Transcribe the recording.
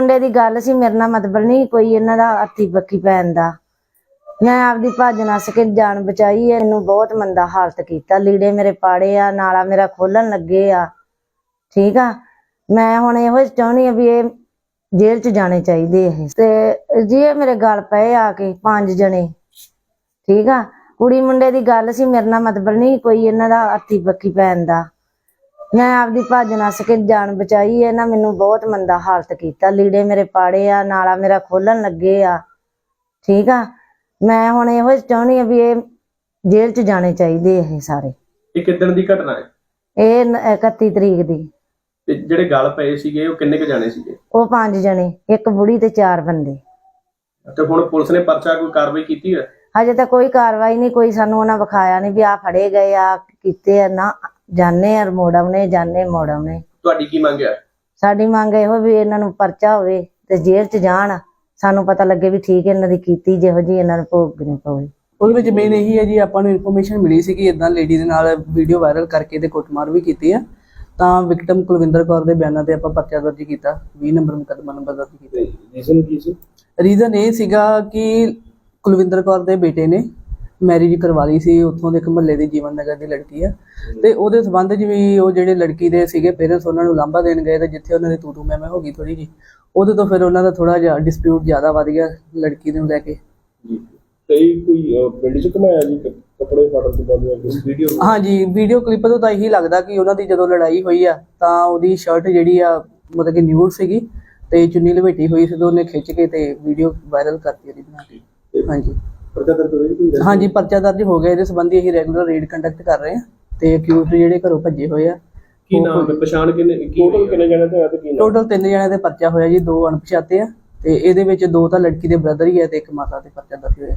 ਮੁੰਡੇ ਦੀ ਗੱਲ ਸੀ, ਮੇਰੇ ਨਾਲ ਮਤਲਬ ਨਹੀਂ ਕੋਈ ਇਹਨਾਂ ਦਾ ਅਰਥੀ ਬੱਕੀ ਪੈਣ ਦਾ। ਮੈਂ ਆਪਦੀ ਭੱਜ ਨੱਸ ਕੇ ਜਾਨ ਬਚਾਈ ਇਹਨੂੰ ਬਹੁਤ ਮੰਦਾ ਹਾਲਤ ਕੀਤਾ। ਲੀੜੇ ਮੇਰੇ ਪਾੜੇ ਆ, ਨਾਲਾ ਮੇਰਾ ਖੋਲਣ ਲੱਗੇ ਆ। ਠੀਕ ਆ? ਮੈਂ ਹੁਣ ਇਹੋ ਹੀ ਚਾਹੁੰਦੀ ਆ ਵੀ ਇਹ ਜੇਲ੍ਹ 'ਚ ਜਾਣੇ ਚਾਹੀਦੇ ਇਹ। ਤੇ ਜੀ ਇਹ ਮੇਰੇ ਗੱਲ ਪਏ ਆ ਕੇ ਪੰਜ ਜਣੇ। ਠੀਕ ਆ? ਕੁੜੀ ਮੁੰਡੇ ਦੀ ਗੱਲ ਸੀ, ਮੇਰੇ ਨਾਲ ਮਤਲਬ ਨਹੀਂ ਕੋਈ ਇਹਨਾਂ ਦਾ ਅਰਥੀ ਬੱਕੀ ਪੈਣ ਦਾ। ਮੈਂ ਆਪਦੀ ਭੱਜ ਨੱਸ ਕੇ ਜਾਨ ਬਚਾਈ ਹੈ। ਨਾ ਮੈਨੂੰ ਬਹੁਤ ਮੰਦਾ ਹਾਲਤ ਕੀਤਾ। ਲੀੜੇ ਮੇਰੇ ਪਾੜੇ ਆ ਨਾਲਾ ਮੇਰਾ ਖੋਲਣ ਲੱਗੇ ਆ। ਠੀਕ ਆ? ਮੈਂ ਹੁਣ ਇਹੋ ਚਾਹੁੰਦੀ ਆ ਵੀ ਇਹ ਜੇਲ੍ਹ 'ਚ ਜਾਣੇ ਚਾਹੀਦੇ ਇਹ ਸਾਰੇ। ਇਹ ਕਿੱਦਣ ਦੀ ਘਟਨਾ ਹੈ? ਇਹ ਨ- 31 ਤਰੀਕ ਦੀ। ਤੇ ਜਿਹੜੇ ਗੱਲ ਪਏ ਸੀਗੇ ਉਹ ਕਿੰਨੇ ਕ ਜਾਣੇ ਸੀਗੇ? ਉਹ ਪੰਜ ਜਣੇ ਇੱਕ ਬੁੜੀ ਤੇ ਚਾਰ ਬੰਦੇ। ਤੇ ਹੁਣ ਪੁਲਿਸ ਨੇ ਪਰਚਾ ਕੋਈ ਕਾਰਵਾਈ ਕੀਤੀ ਹੈ ਹਜੇ ਤਾਂ ਕੋਈ ਕਾਰਵਾਈ ਨਹੀਂ ਕੋਈ ਸਾਨੂੰ ਉਹਨਾਂ ਵਿਖਾਇਆ ਨਹੀਂ ਵੀ ਆ ਫੜੇ ਗਏ ਆ ਕੀਤੇ ਆ ਨਾ ਜਾਣੇ ਆ ਮੋੜਵਨੇ ਜਾਣੇ ਮੋੜਵਨੇ ਤੁਹਾਡੀ ਕੀ ਮੰਗ ਹੈ? ਸਾਡੀ ਮੰਗ ਇਹੋ ਵੀ ਇਹਨਾਂ ਨੂੰ ਪਰਚਾ ਹੋਵੇ ਤੇ ਜੇਲ੍ਹ 'ਚ ਜਾਣ। ਸਾਨੂੰ ਪਤਾ ਲੱਗੇ ਵੀ ਠੀਕ ਇਹਨਾਂ ਦੀ ਕੀਤੀ ਜਿਹੋ ਜੀ ਇਹਨਾਂ ਨੂੰ ਭੋਗਣੀ ਪਵੇ। ਉਹਦੇ ਵਿੱਚ ਮੇਨ ਇਹੀ ਹੈ ਜੀ ਆਪਾਂ ਨੂੰ ਇਨਫੋਰਮੇਸ਼ਨ ਮਿਲੀ ਸੀ ਕਿ ਇਦਾਂ ਲੇਡੀ ਦੇ ਨਾਲ ਵੀਡੀਓ ਵਾਇਰਲ ਕਰਕੇ ਤੇ ਕੁੱਟਮਾਰ ਵੀ ਕੀਤੀ ਆ। ਤਾਂ ਵਿਕਟਮ ਕੁਲਵਿੰਦਰ ਕੌਰ ਦੇ ਬਿਆਨਾਂ ਤੇ ਆਪਾਂ ਪਰਚਾ ਦਰਜ ਕੀਤਾ 20 ਨੰਬਰ ਮੁਕੱਦਮਾ ਨੰਬਰ ਦਰਜ ਕੀਤਾ। ਰੀਜ਼ਨ ਕੀ ਸੀ? ਰੀਜ਼ਨ ਇਹ ਸੀਗਾ ਕਿ ਕੁਲਵਿੰਦਰ ਕੌਰ ਦੇ ਬੇਟੇ ਨੇ ਮੈਰਿਜ ਕਰਵਾ ਲਈ ਸੀ ਉੱਥੋਂ ਦੇ ਇੱਕ ਮਹੱਲੇ ਦੀ ਜੀਵਨ ਨਗਰ ਦੀ ਲੜਕੀ ਆ। ਤੇ ਉਹਦੇ ਸਬੰਧ 'ਚ ਵੀ ਉਹ ਜਿਹੜੇ ਲੜਕੀ ਦੇ ਸੀਗੇ ਪੇਰੈਂਟਸ ਉਹਨਾਂ ਨੂੰ ਲਾਂਭਾ ਦੇਣ ਗਏ ਤੇ ਜਿੱਥੇ ਉਹਨਾਂ ਦੀ ਤੂ ਤੂ ਮੈਂ ਮੈਂ ਹੋ ਗਈ ਥੋੜੀ ਜੀ ਉਹਦੇ ਤੋਂ ਫਿਰ ਉਹਨਾਂ ਦਾ ਥੋੜਾ ਜਿਹਾ ਡਿਸਪਿਊਟ ਜ਼ਿਆਦਾ ਵੱਧ ਗਿਆ ਲੜਕੀ ਨੂੰ ਲੈ ਕੇ। ਜੀ। ਤੇ ਕੋਈ ਪਿੰਡ ਚ ਘਮਾਇਆ ਜੀ ਕੱਪੜੇ ਫਾੜਨ ਤੋਂ ਬਾਅਦ ਕੋਈ? ਵੀਡੀਓ ਹਾਂਜੀ ਵੀਡੀਓ ਕਲਿੱਪ ਤੋਂ ਤਾਂ ਇਹੀ ਲੱਗਦਾ ਕਿ ਉਹਨਾਂ ਦੀ ਜਦੋਂ ਲੜਾਈ ਹੋਈ ਆ ਤਾਂ ਉਹਦੀ ਸ਼ਰਟ ਜਿਹੜੀ ਆ ਮਤਲਬ ਕਿ ਨਿਊਡ ਸੀਗੀ ਤੇ ਚੁੰਨੀ ਲਪੇਟੀ ਹੋਈ ਸੀ ਤੇ ਉਹਨੇ ਖਿੱਚ ਕੇ ਤੇ ਵੀਡੀਓ ਵਾਇਰਲ ਕਰਤੀ ਉਹਦੀ ਬਣਾ ਕੇ। ਹਾਂਜੀ। ਪਰਚਾ ਦਰਜ ਕੋਈ ਹਾਂਜੀ ਪਰਚਾ ਦਰਜ ਹੋ ਗਿਆ। ਇਹਦੇ ਸੰਬੰਧੀ ਅਸੀਂ ਰੈਗੂਲਰ ਰੇਡ ਕੰਡਕਟ ਕਰ ਰਹੇ ਹਾਂ ਤੇ ਅਕਿਊਜ਼ਡ ਜਿਹੜੇ ਘਰੋਂ ਭੱਜੇ ਹੋਏ ਆ ਕੀ ਨਾਮ ਹੈ? ਪਛਾਣ ਕਿੰਨੇ ਟੋਟਲ ਕਿੰਨੇ ਜਣੇ ਤੇ ਆ ਤੇ ਕੀ ਨਾਮ? ਟੋਟਲ ਤਿੰਨ ਜਣਿਆਂ ਦੇ ਪਰਚਾ ਹੋਇਆ ਜੀ ਦੋ ਅਣਪਛਾਤੇ ਆ ਤੇ ਇਹਦੇ ਵਿੱਚ ਦੋ ਤਾਂ ਲੜਕੀ ਦੇ ਬ੍ਰਦਰ ਹੀ ਆ ਤੇ ਇੱਕ ਮਾਤਾ ਤੇ ਪਰਚਾ ਦਰਜ ਹੋਇਆ।